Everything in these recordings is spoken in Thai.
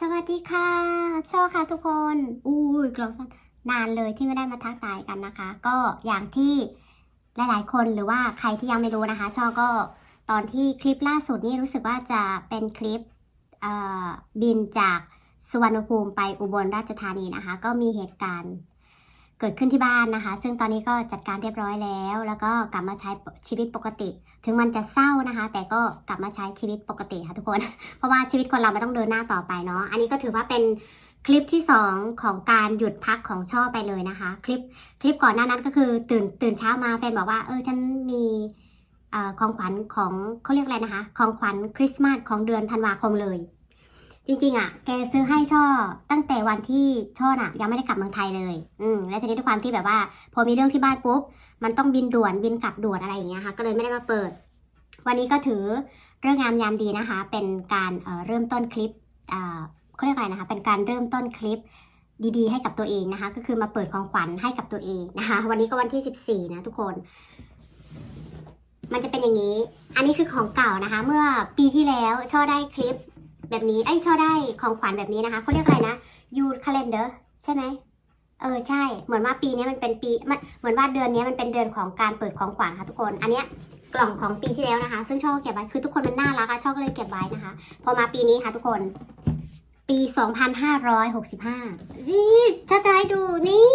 สวัสดีค่ะชอค่ะทุกคนอุ้ยกลองสั้นนานเลยที่ไม่ได้มาทักทายกันนะคะ ก็อย่างที่หลาย ๆ คนหรือว่าใครที่ยังไม่รู้นะคะ ชอก็ตอนที่คลิปล่าสุดนี่รู้สึกว่าจะเป็นคลิปบินจากสุวรรณภูมิไปอุบลราชธานีนะคะ ก็มีเหตุการณ์ เกิดขึ้นที่บ้านนะคะ ซึ่งตอนนี้ก็จัดการเรียบร้อยแล้ว แล้วก็กลับมาใช้ชีวิตปกติ ถึงมันจะเศร้านะคะ แต่ก็กลับมาใช้ชีวิตปกติค่ะทุกคน เพราะว่าชีวิตคนเรามันต้องเดินหน้าต่อไปเนาะ อันนี้ก็ถือว่าเป็นคลิปที่ 2 ของการหยุดพักของช่อไปเลยนะคะ คลิปคลิปก่อนหน้านั้นก็คือตื่นตื่นเช้ามาแฟนบอกว่าเออฉันมีของขวัญของเขาเรียกอะไรนะคะ ของขวัญคริสต์มาสของเดือนธันวาคมเลย จริงๆอะแกซื้อให้ช่อตั้งแต่วันที่ช่อน่ะ ยังไม่ได้กลับเมืองไทยเลย อืมแล้วทีนี้ด้วยความที่แบบว่า พอมีเรื่องที่บ้านปุ๊บ มันต้องบินด่วนบินกลับด่วนอะไรอย่างเงี้ยค่ะ ก็เลยไม่ได้มาเปิด วันนี้ก็ถือเรื่องงามยามดีนะคะ เป็นการเเริ่มต้นคลิปเอ่อเขาเรียกอะไรนะคะ เป็นการเริ่มต้นคลิปดีๆ ให้กับตัวเองนะคะ ก็คือมาเปิดของขวัญให้กับตัวเองนะคะ วันนี้ก็วันที่ 14 นะทุกคน มันจะเป็นอย่างนี้ อันนี้คือของเก่านะคะ เมื่อปีที่แล้วช่อได้คลิป แบบนี้ไอ้ช่อได้ของขวัญแบบนี้นะคะเขาเรียกอะไรนะยูคาเลนเดอร์ใช่ไหมเออใช่ เหมือนว่าปีนี้มันเป็นปีมันเหมือนว่าเดือนนี้มันเป็นเดือนของการเปิดของขวัญค่ะทุกคน อันเนี้ยกล่องของปีที่แล้วนะคะ ซึ่งช่อเก็บไว้คือทุกคนมันน่ารักอะช่อก็เลยเก็บไว้นะคะ พอมาปีนี้ค่ะทุกคน ปี 2565นี่ช่อจะให้ดูนี่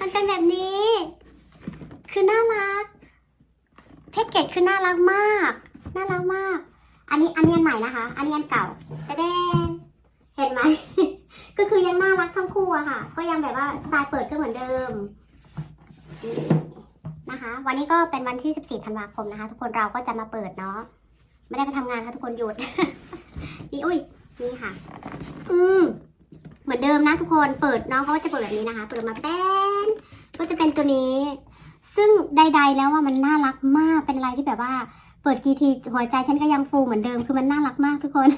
มันเป็นแบบนี้ คือน่ารักแพ็กเกจคือน่ารักมาก น่ารักมาก อันนี้อันนี้อันใหม่นะคะ อันนี้อันเก่าแต่แดงเห็นไหม ก็คือยังน่ารักทั้งคู่อะค่ะ ก็ยังแบบว่าสไตล์เปิดก็เหมือนเดิมนะคะ วันนี้ก็เป็นวันที่ 14 ธันวาคมนะคะ ทุกคนเราก็จะมาเปิดเนาะ ไม่ได้ไปทำงานค่ะทุกคนหยุด นี่อุ้ย นี่ค่ะ อืม เหมือนเดิมนะทุกคน เปิดน้องเขาก็จะเปิดแบบนี้นะคะ เปิดมาแป้นก็จะเป็นตัวนี้ ซึ่งใด ๆ แล้วว่ามันน่ารักมาก เป็นอะไรที่แบบว่า เปิดกี่ทีหัวใจฉันก็ยังฟูเหมือนเดิมคือมันน่ารักมากทุกคน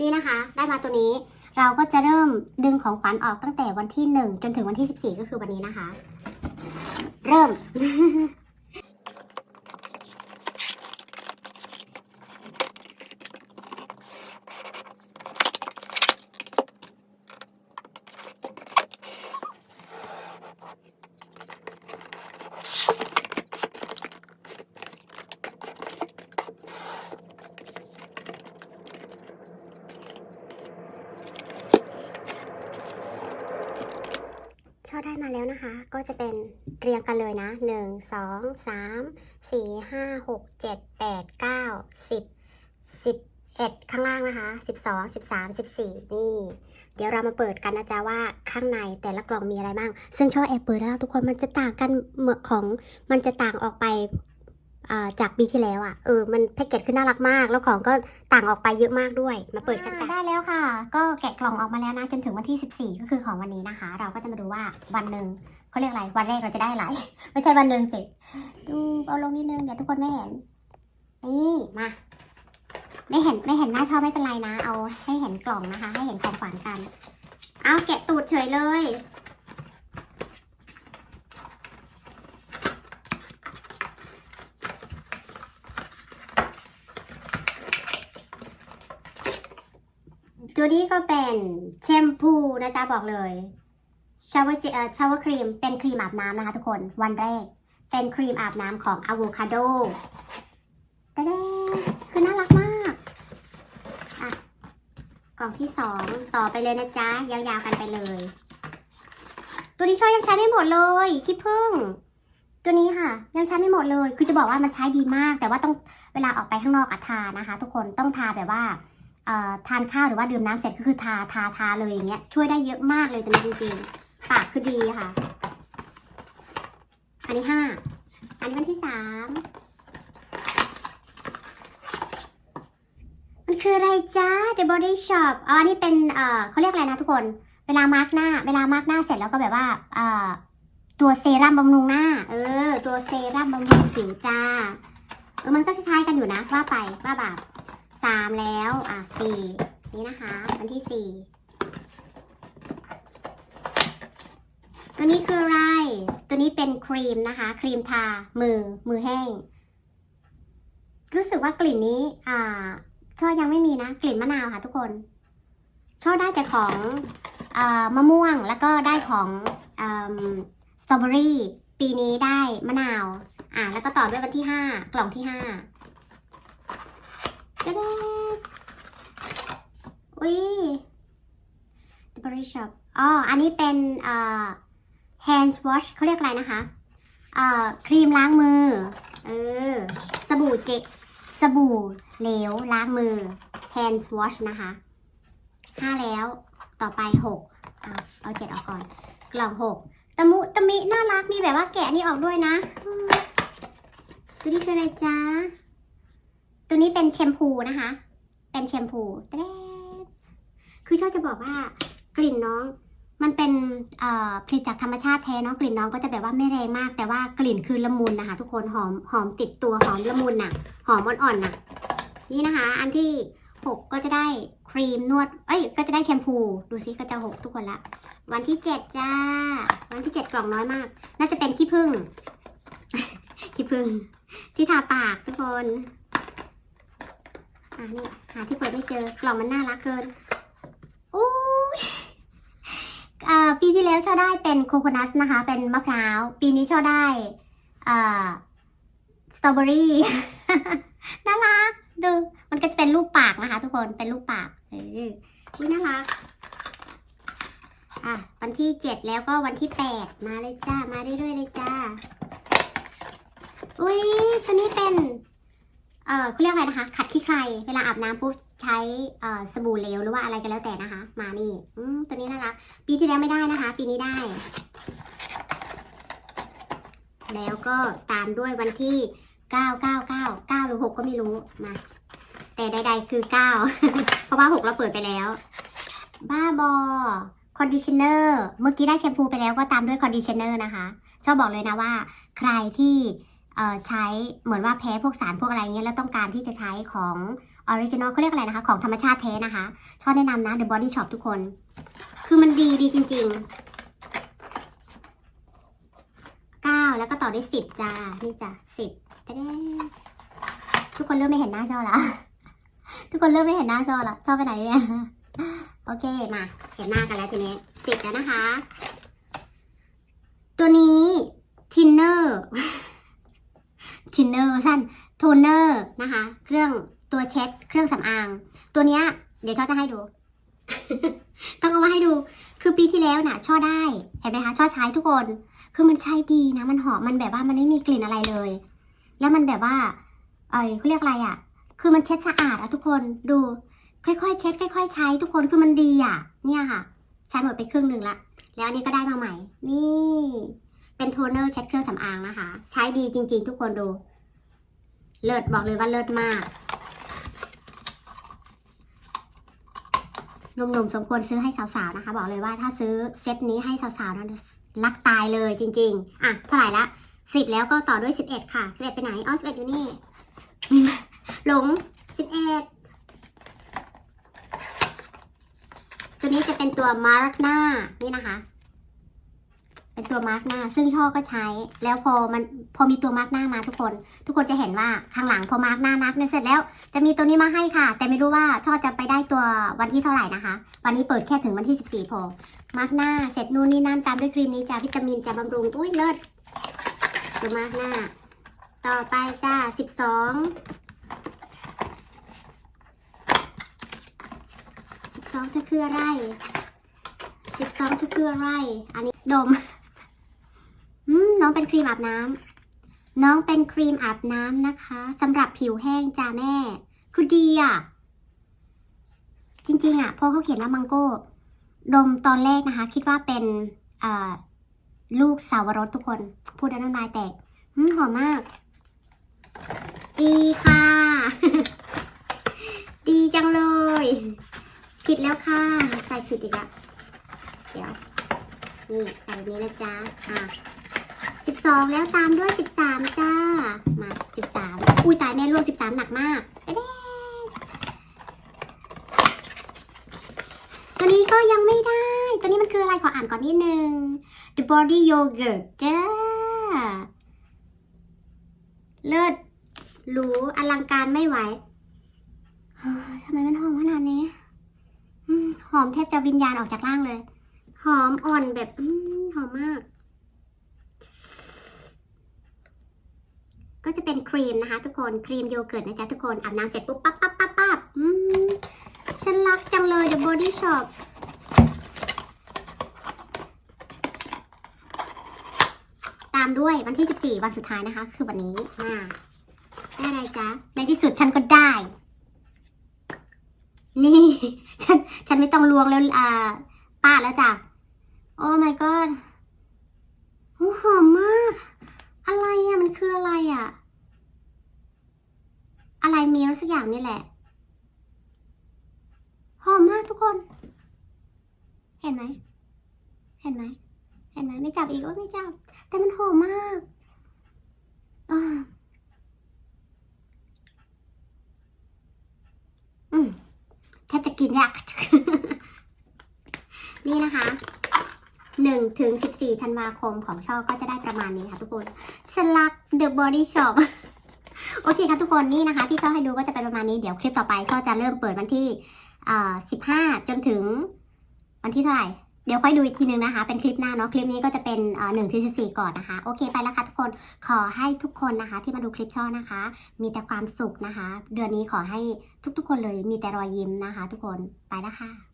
นี่นะคะ ได้มาตัวนี้ เราก็จะเริ่มดึงของขวัญออกตั้งแต่วันที่ 1 จนถึงวันที่ 14 ก็คือวันนี้นะคะ เริ่ม ช่อได้มาแล้ว นะคะ ก็จะเป็นเรียงกันเลยนะหนึ่งสองสามสี่ห้าหกเจ็ดแปดเก้าสิบสิบเอ็ดข้างล่างนะคะสิบสองสิบสามสิบสี่นี่ เดี๋ยวเรามาเปิดกันนะจ๊ะว่าข้างในแต่ละกล่องมีอะไรบ้าง ซึ่งช่อแอบเปิดแล้วนะทุกคนมันจะต่างกันเหมือของมันจะต่างออกไป จากปีที่แล้วอะเออมันแพ็กเกจคือน่ารักมาก แล้วของก็ต่างออกไปเยอะมากด้วย มาเปิดกันจ้ะได้แล้วค่ะ ก็แกะกล่องออกมาแล้วนะ จนถึงวันที่ 14 ก็คือของวันนี้นะคะ เราก็จะมาดูว่าวันหนึ่งเขาเรียกอะไรวันแรกเราจะได้อะไรไม่ใช่วันหนึ่งสิดูเอาลงนิดนึงเดี๋ยวทุกคนไม่เห็นนี่มาไม่เห็นไม่เห็นหน้าชอบไม่เป็นไรนะ เอาให้เห็นกล่องนะคะ ให้เห็นของขวัญกัน เอาแกะตูดเฉยเลย ตัวนี้ก็เป็นแชมพูนะจ๊ะบอกเลยชาวเวอร์ชาวเวอร์ครีมเป็นครีมอาบน้ำนะคะทุกคนวันแรก เป็นครีมอาบน้ำของอะโวคาโดต่แดงคือน่ารักมากอะกล่องที่สองต่อไปเลยนะจ๊ะ ยาวๆกันไปเลย ตัวนี้ช่วยยังใช้ไม่หมดเลยขี้ผึ้งตัวนี้ค่ะ ยังใช้ไม่หมดเลย คือจะบอกว่ามันใช้ดีมาก แต่ว่าต้องเวลาออกไปข้างนอกอะทานะคะ ทุกคนต้องทาแบบว่า ทานข้าวหรือว่าดื่มน้ำเสร็จก็คือทาทาทาเลยอย่างเงี้ยช่วยได้เยอะมากเลยตัวนี้จริงๆปากคือดีค่ะ อันนี้ห้าอันนี้วันที่สามมันคืออะไรจ้า The Body Shop อ๋ออันนี้เป็นเอ่อเขาเรียกอะไรนะทุกคนเวลามาร์กหน้า เวลามาร์กหน้าเสร็จแล้วก็แบบว่าเอ่อตัวเซรั่มบำรุงหน้า เออ ตัวเซรั่มบำรุงผิวจ้าเออมันก็คล้ายๆกันอยู่นะว่าไปว่าแบบ สามแล้ว อะสี่นี่นะคะ อันที่สี่ตัวนี้คืออะไร ตัวนี้เป็นครีมนะคะ ครีมทา มือ มือแห้ง รู้สึกว่ากลิ่นนี้ อ่า ช่อยังไม่มีนะ กลิ่นมะนาวค่ะทุกคนชอบได้แต่ของอ่อมะม่วง แล้วก็ได้ของสตรอเบอรี่ ปีนี้ได้มะนาว อ่า แล้วก็ต่อด้วยวันที่ห้ากล่องที่ห้า จะได้อุ้ย The Body Shop อ๋อ อันนี้เป็นเอ่อ hand wash เขาเรียกอะไรนะคะ เอ่อ ครีมล้างมือ เออ สบู่เจสบู่เหลวล้างมือ hand wash นะคะห้าแล้ว ต่อไปหกเอาเอาเจ็ดออกก่อน กล่องหกตะมุตะมิ น่ารัก มีแบบว่าแกะนี่ออกด้วยนะอืมตัวนี้คืออะไรจ๊ะ ตัวนี้เป็นแชมพูนะคะ เป็นแชมพูแต๊ดคือชอบจะบอกว่ากลิ่นน้องมันเป็นผลิตจากธรรมชาติแท้เนาะกลิ่นน้องก็จะแบบว่าไม่แรงมาก แต่ว่ากลิ่นคือละมุนนะคะ ทุกคนหอมหอมติดตัวหอมละมุนน่ะ หอมอ่อนๆน่ะ นี่นะคะ อันที่หกก็จะได้ครีมนวด เอ้ย ก็จะได้แชมพู ดูซิก็จะหกทุกคนละ วันที่เจ็ดจ้า วันที่เจ็ดกล่องน้อยมาก น่าจะเป็นขี้ผึ้งขี้ผึ้งที่ทาปากทุกคน อะนี่หาที่เปิดไม่เจอกล่องมันน่ารักเกินอู้ยปีที่แล้วชอบได้เป็นโคโคนัทนะคะ เป็นมะพร้าว ปีนี้ชอบได้สตรอเบอรี่น่ารักดู มันก็จะเป็นรูปปากนะคะ ทุกคนเป็นรูปปากเอออุ๊ยน่ารักอะวันที่เจ็ดแล้วก็วันที่แปดมาเลยจ้า มาเรื่อยๆเลยจ้า อุ้ยตัวนี้เป็น เอ่อเขาเรียกอะไรนะคะ ขัดขี้ใคร เวลาอาบน้ำปุ๊บใช้เอ่อสบู่เหลวหรือว่าอะไรก็แล้วแต่นะคะ มานี่อืมตัวนี้น่ารัก ปีที่แล้วไม่ได้นะคะ ปีนี้ได้ แล้วก็ตามด้วยวันที่เก้าเก้าเก้าเก้าหรือหกก็ไม่รู้มาแต่ใด ๆ คือเก้าเพราะว่าหกเราเปิดไปแล้ว บ้าบอคอนดิชเนอร์ เมื่อกี้ได้แชมพูไปแล้วก็ตามด้วยคอนดิชเนอร์นะคะ ชอบบอกเลยนะว่า ใครที่ ใช้เหมือนว่าแพ้พวกสารพวกอะไรเงี้ยแล้วต้องการที่จะใช้ของออริจินอลเขาเรียกอะไรนะคะ ของธรรมชาติแท้นะคะ ชอบแนะนำนะ The Body Shop ทุกคน คือมันดีดีจริง ๆ 9 แล้วก็ต่อด้วย10 จ้า นี่จ้ะ10จะได้ทุกคนเริ่มไม่เห็นหน้าชอบละทุกคนเริ่มไม่เห็นหน้าชอบละชอบไปไหนเนี่ยโอเคมา เห็นหน้ากันแล้วทีนี้สิบแล้วนะคะ ตัวนี้ทินเนอร์ ทินเนอร์สั้นโทนเนอร์นะคะ เครื่องตัวเช็ด เครื่องสำอาง ตัวเนี้ย เดี๋ยวช่อจะให้ดู ต้องเอามาให้ดู คือปีที่แล้วน่ะ ช่อได้ เห็นไหมคะช่อใช้ทุกคน คือมันใช้ดีนะ มันหอม มันแบบว่ามันไม่มีกลิ่นอะไรเลย แล้วมันแบบว่า เอ้ยเขาเรียกอะไรอะ คือมันเช็ดสะอาดอะทุกคนดู ค่อยๆ เช็ด ค่อย ๆ ใช้ทุกคนคือมันดีอะ เนี่ยค่ะ ใช้หมดไปครึ่งหนึ่งละ แล้วอันนี้ก็ได้มาใหม่ นี่ เป็นโทนเนอร์เช็ดเครื่องสำอางนะคะ ใช้ดีจริง ๆ ทุกคนดู เลิศบอกเลยว่าเลิศมากหนุ่มๆสมควรซื้อให้สาวๆนะคะ บอกเลยว่าถ้าซื้อเซตนี้ให้สาวๆนั้นรักตายเลยจริง ๆ อะเท่าไหร่ละสิบแล้วก็ต่อด้วยสิบเอ็ดค่ะสิบเอ็ดไปไหนอ๋อสิบเอ็ดอยู่นี่หลงสิบเอ็ดตัวนี้จะเป็นตัวมาร์กหน้านี่นะคะ เป็นตัวมาร์กหน้า ซึ่งช่อก็ใช้ แล้วพอมันพอมีตัวมาร์กหน้ามาทุกคน ทุกคนจะเห็นว่าข้างหลังพอมาร์กหน้านักเนี่ยเสร็จแล้ว จะมีตัวนี้มาให้ค่ะ แต่ไม่รู้ว่าช่อจะไปได้ตัววันที่เท่าไหร่นะคะ วันนี้เปิดแค่ถึงวันที่ 14พอมาร์กหน้าเสร็จนู่นนี่นั่นตามด้วยครีมนี้จ้าวิตามินจะบำรุงอุ้ยเลิศตัวมาร์กหน้า ต่อไปจ้า 12 12เธอคืออะไรสิบสองเธอคืออะไร อันนี้ดม น้องเป็นครีมอาบน้ำน้องเป็นครีมอาบน้ำนะคะสำหรับผิวแห้งจ้าแม่ คือดีอะ จริง ๆ อะพอเขาเขียนว่ามังโก้ ดมตอนแรกนะคะ คิดว่าเป็นลูกสาวรสทุกคน พูดแล้วน้ำลายแตกหอมมาก ดีค่ะ ดีจังเลย ผิดแล้วค่ะ ใส่ผิดอีกแล้วเดี๋ยว นี่ ใส่แบบนี้นะจ๊ะ อะ สิบสองแล้วตามด้วยสิบสามจ้า มาสิบสามอุ้ยตายแม่รวมสิบสามหนักมากไปเด้ตัวนี้ก็ยังไม่ได้ ตัวนี้มันคืออะไรขออ่านก่อนนิดนึง The Body Yogurt จ้า เลิศหรูอลังการไม่ไหวทำไมมันหอมขนาดนี้หอมแทบจะวิญญาณออกจากร่างเลย หอมอ่อนแบบอหอมมาก ก็จะเป็นครีมนะคะ ทุกคนครีมโยเกิร์ตนะจ๊ะทุกคนอาบน้ำเสร็จปุ๊บปั๊บปั๊บปั๊บปั๊บอืมฉันรักจังเลย The Body Shop ตามด้วยวันที่ 14 วันสุดท้ายนะคะ คือวันนี้อ่าได้อะไรจ๊ะ ในที่สุดฉันก็ได้ นี่ ฉัน ฉันไม่ต้องลวงแล้ว อ่า ป้าแล้วจ้ะ โอ้ my god โอหอมมาก อะไรอะมันคืออะไรอะ อะไรมีรสักอย่างนี่แหละ หอมมากทุกคน เห็นไหม เห็นไหม เห็นไหม ไม่จับอีกว่าไม่จับ แต่มันหอมมากอ่าอืมแทบจะกินยาก นี่นะคะหนึ่งถึงสิบสี่ธันวาคมของช่อก็จะได้ประมาณนี้ค่ะทุกคนฉันรัก The Body Shop โอเคค่ะทุกคนนี่นะคะที่ช่อให้ดูก็จะเป็นประมาณนี้เดี๋ยวคลิปต่อไปช่อจะเริ่มเปิดวันที่อ่าสิบห้าจนถึงวันที่เท่าไหร่ เดี๋ยวค่อยดูอีกทีนึงนะคะ เป็นคลิปหน้าเนาะคลิปนี้ก็จะเป็นหนึ่งถึงสิบสี่ก่อนนะคะ โอเคไปแล้วค่ะทุกคนขอให้ทุกคนนะคะ ที่มาดูคลิปช่อนะคะ มีแต่ความสุขนะคะ เดือนนี้ขอให้ทุกๆ คนเลยมีแต่รอยยิ้มนะคะ ทุกคนไปแล้วค่ะ